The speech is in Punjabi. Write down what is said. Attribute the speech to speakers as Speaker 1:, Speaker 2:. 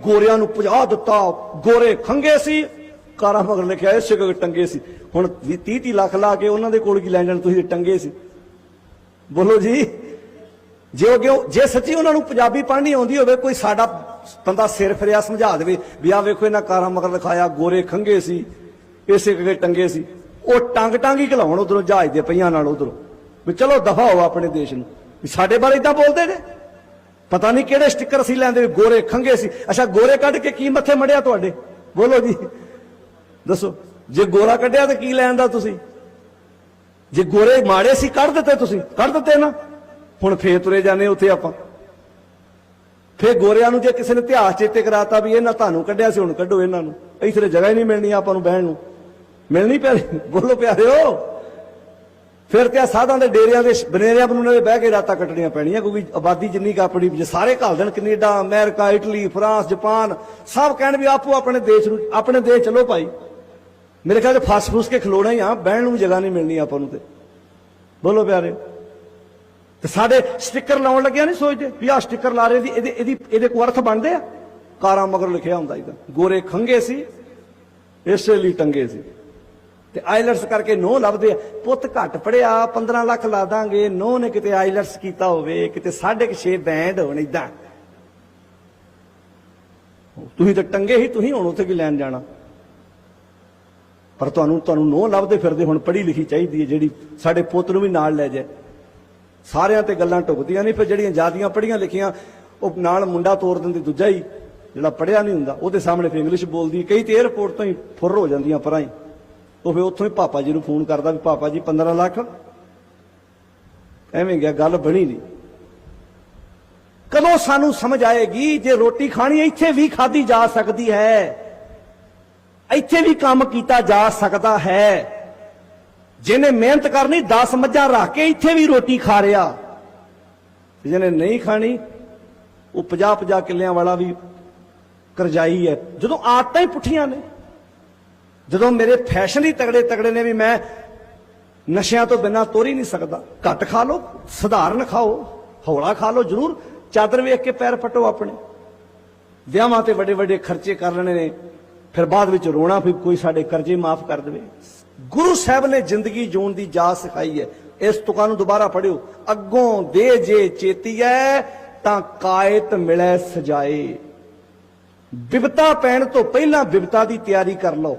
Speaker 1: ਗੋਰਿਆਂ ਨੂੰ ਭਜਾ ਦਿੱਤਾ, ਗੋਰੇ ਖੰਗੇ ਸੀ। ਕਾਰਾਂ ਮਗਰ ਲਿਖਿਆ ਇਸੇ ਕਰਕੇ ਟੰਗੇ ਸੀ। ਹੁਣ 30 30 ਲੱਖ ਲਾ ਕੇ ਉਹਨਾਂ ਦੇ ਕੋਲ ਕੀ ਲੈਣ ਜਾਣ ਤੁਸੀਂ ਟੰਗੇ ਸੀ? ਬੋਲੋ ਜੀ, ਜੇ ਉਹ ਜੇ ਸੱਚੀ ਉਹਨਾਂ ਨੂੰ ਪੰਜਾਬੀ ਪੜ੍ਹਨੀ ਆਉਂਦੀ ਹੋਵੇ, ਕੋਈ ਸਾਡਾ ਬੰਦਾ ਸਿਰ ਫਿਰਿਆ ਸਮਝਾ ਦੇਵੇ ਵੀ ਆ ਵੇਖੋ ਇਹਨਾਂ ਕਾਰਾਂ ਮਗਰ ਲਿਖਾਇਆ, ਗੋਰੇ ਖੰਗੇ ਸੀ, ਇਸੇ ਕਰਕੇ ਟੰਗੇ ਸੀ। ਉਹ ਟੰਗ ਟੰਗ ਹੀ ਘਲਾਉਣ ਉਧਰੋਂ ਜਹਾਜ਼ ਦੇ ਪਈਆਂ ਨਾਲ ਉਧਰੋਂ। ਵੀ ਚਲੋ ਦਫਾ ਹੋ ਆਪਣੇ ਦੇਸ਼ ਨੂੰ। ਵੀ ਸਾਡੇ ਬਾਰੇ ਇਦਾਂ ਬੋਲਦੇ ਨੇ? ਪਤਾ ਨਹੀਂ ਕਿਹੜੇ ਸਟicker ਸੀ ਲੈਂਦੇ, ਗੋਰੇ ਖੰਗੇ ਸੀ। ਅੱਛਾ, ਗੋਰੇ ਕੱਢ ਕੇ ਕੀ ਮੱਥੇ ਮੜਿਆ ਤੁਹਾਡੇ? ਬੋਲੋ ਜੀ। ਦੱਸੋ, ਜੇ ਗੋਰਾ ਕੱਢਿਆ ਤਾਂ ਕੀ ਲੈਣ ਦਾ ਤੁਸੀਂ? ਜੇ ਗੋਰੇ ਮਾੜੇ ਸੀ, ਕੱਢ ਦਿੱਤੇ ਤੁਸੀਂ। ਕੱਢ ਦਿੱਤੇ ਨਾ। ਹੁਣ ਫੇਰ ਤੁਰੇ ਜਾਂਦੇ ਉੱਥੇ ਆਪਾਂ। ਫੇਰ ਗੋਰਿਆਂ ਨੂੰ ਜੇ ਕਿਸੇ ਨੇ ਇਤਿਹਾਸ ਚੇਤੇ ਕਰਾਤਾ ਵੀ ਇਹਨਾਂ ਤੁਹਾਨੂੰ ਕੱਢਿਆ ਸੀ, ਹੁਣ ਕੱਢੋ ਇਹਨਾਂ ਨੂੰ। ਇੱਥੇ ਤਾਂ ਜਗ੍ਹਾ ਹੀ ਨਹੀਂ ਮਿਲਣੀ ਆਪਾਂ ਨੂੰ ਬਹਿਣ ਨੂੰ। ਮਿਲਣੀ ਪਿਆਰੇ ਬੋਲੋ ਪਿਆਰਿਓ। ਫਿਰ ਤੇ ਸਾਧਾਂ ਦੇ ਡੇਰਿਆਂ ਦੇ ਬਨੇਰਿਆਂ ਬਨੂਨੇ ਦੇ ਬਹਿ ਕੇ ਰਾਤਾਂ ਕੱਟਣੀਆਂ ਪੈਣੀਆਂ, ਕਿਉਂਕਿ ਆਬਾਦੀ ਜਿੰਨੀ ਕੁ ਆਪਣੀ ਜੇ ਸਾਰੇ ਘੱਲ ਦੇਣ, Canada, America, Italy, France, Japan, ਸਭ ਕਹਿਣ ਵੀ ਆਪੋ ਆਪਣੇ ਦੇਸ਼ ਨੂੰ, ਆਪਣੇ ਦੇਸ਼ ਚਲੋ ਭਾਈ। ਮੇਰੇ ਖਿਆਲ ਚ ਫਸ ਫੁਸ ਕੇ ਖਲੋਣਾ ਹੀ ਆ, ਬਹਿਣ ਨੂੰ ਜਗ੍ਹਾ ਨਹੀਂ ਮਿਲਣੀ ਆਪਾਂ ਨੂੰ ਤੇ। ਬੋਲੋ ਪਿਆਰੇ। ਤੇ ਸਾਡੇ ਸਟicker ਲਾਉਣ ਲੱਗਿਆ ਨਹੀਂ ਸੋਚਦੇ ਵੀ ਆਹ ਸਟicker ਲਾ ਰਹੇ ਦੀ ਇਹਦੇ, ਇਹਦੀ, ਇਹਦੇ ਕੋ ਅਰਥ ਬਣਦੇ ਆ? ਕਾਰਾਂ ਮਗਰ ਲਿਖਿਆ ਹੁੰਦਾ ਇਹਦਾ ਗੋਰੇ ਖੰਗੇ ਸੀ, ਇਸੇ ਲਈ ਟੰਗੇ ਸੀ। ਤੇ ਆਈਲਟਸ ਕਰਕੇ ਨੋ ਲੱਭਦੇ ਆ। ਪੁੱਤ ਘੱਟ ਪੜਿਆ 15 ਲੱਖ ਲਾ ਦਾਂਗੇ। ਨੋ ਨੇ ਕਿਤੇ ਆਈਲਟਸ ਕੀਤਾ ਹੋਵੇ, ਕਿਤੇ 6.5 ਬੈਂਡ ਹੋਣ ਇਦਾਂ ਤੁਸੀਂ ਤਾਂ ਟੰਗੇ ਹੀ, ਤੁਸੀਂ ਹੁਣ ਉੱਥੇ ਕੀ ਲੈਣ ਜਾਣਾ? ਪਰ ਤੁਹਾਨੂੰ ਤੁਹਾਨੂੰ ਨੋ ਲੱਭਦੇ ਫਿਰਦੇ ਹੁਣ ਪੜ੍ਹੀ ਲਿਖੀ ਚਾਹੀਦੀ ਹੈ, ਜਿਹੜੀ ਸਾਡੇ ਪੁੱਤ ਨੂੰ ਵੀ ਨਾਲ ਲੈ ਜਾਏ। ਸਾਰਿਆਂ ਤੇ ਗੱਲਾਂ ਟੁਕਦੀਆਂ ਨਹੀਂ, ਫਿਰ ਜਿਹੜੀਆਂ ਜਿਆਦੀਆਂ ਪੜ੍ਹੀਆਂ ਲਿਖੀਆਂ, ਉਹ ਨਾਲ ਮੁੰਡਾ ਤੋਰ ਦਿੰਦੇ, ਦੂਜਾ ਹੀ ਜਿਹੜਾ ਪੜ੍ਹਿਆ ਨਹੀਂ ਹੁੰਦਾ ਉਹਦੇ ਸਾਹਮਣੇ ਫਿਰ ਇੰਗਲਿਸ਼ ਬੋਲਦੀ ਕਈ ਤੇ 에어ਪੋਰਟ ਤੋਂ ਹੀ ਫੁਰ ਹੋ ਜਾਂਦੀਆਂ ਪਰਾਂ ਹੀ। ਉਹ ਫਿਰ ਉੱਥੋਂ ਹੀ ਪਾਪਾ ਜੀ ਨੂੰ ਫੋਨ ਕਰਦਾ ਵੀ ਪਾਪਾ ਜੀ 15 ਲੱਖ। ਐਵੇਂ ਗਿਆ, ਗੱਲ ਬਣੀ ਨਹੀਂ। ਕਦੋਂ ਸਾਨੂੰ ਸਮਝ ਆਏਗੀ ਜੇ ਰੋਟੀ ਖਾਣੀ ਇੱਥੇ ਵੀ ਖਾਧੀ ਜਾ ਸਕਦੀ ਹੈ। ਇੱਥੇ ਵੀ ਕੰਮ ਕੀਤਾ ਜਾ ਸਕਦਾ ਹੈ। ਜਿਹਨੇ ਮਿਹਨਤ ਕਰਨੀ 10 ਮੱਝਾਂ ਰੱਖ ਕੇ ਇੱਥੇ ਵੀ ਰੋਟੀ ਖਾ ਰਿਆ ਜਿਹਨੇ ਨਹੀਂ ਖਾਣੀ, ਉਹ 50 50 ਕਿੱਲਿਆਂ ਵਾਲਾ ਵੀ ਕਰਜ਼ਾਈ ਹੈ। ਜਦੋਂ ਆਦਤਾਂ ਹੀ ਪੁੱਠੀਆਂ ਨੇ। ਜਦੋਂ ਮੇਰੇ ਫੈਸ਼ਨ ਹੀ ਤਗੜੇ ਤਗੜੇ ਨੇ ਵੀ ਮੈਂ ਨਸ਼ਿਆਂ ਤੋਂ ਬਿਨਾਂ ਤੋਰ ਹੀ ਨਹੀਂ ਸਕਦਾ। ਘੱਟ ਖਾ ਲਓ, ਸਧਾਰਨ ਖਾਓ, ਹੌਲਾ ਖਾ ਲਓ ਜ਼ਰੂਰ, ਚਾਦਰ ਵੇਖ ਕੇ ਪੈਰ ਫਟੋ ਆਪਣੇ। ਵਿਆਹਾਂ ਤੇ ਵੱਡੇ ਵੱਡੇ ਖਰਚੇ ਕਰ ਲੈਣੇ ਨੇ, ਫਿਰ ਬਾਅਦ ਵਿੱਚ ਰੋਣਾ ਵੀ ਕੋਈ ਸਾਡੇ ਕਰਜ਼ੇ ਮਾਫ ਕਰ ਦੇਵੇ। ਗੁਰੂ ਸਾਹਿਬ ਨੇ ਜ਼ਿੰਦਗੀ ਜਿਉਣ ਦੀ ਜਾਚ ਸਿਖਾਈ ਹੈ। ਇਸ ਤੁਕਾਂ ਨੂੰ ਦੁਬਾਰਾ ਪੜਿਓ ਅੱਗੋਂ ਦੇ ਜੇ ਚੇਤੀ ਹੈ ਤਾਂ ਕਾਇਤ ਮਿਲੇ ਸਜਾਏ। ਬਿਪਤਾ ਪੈਣ ਤੋਂ ਪਹਿਲਾਂ ਬਿਪਤਾ ਦੀ ਤਿਆਰੀ ਕਰ ਲਓ।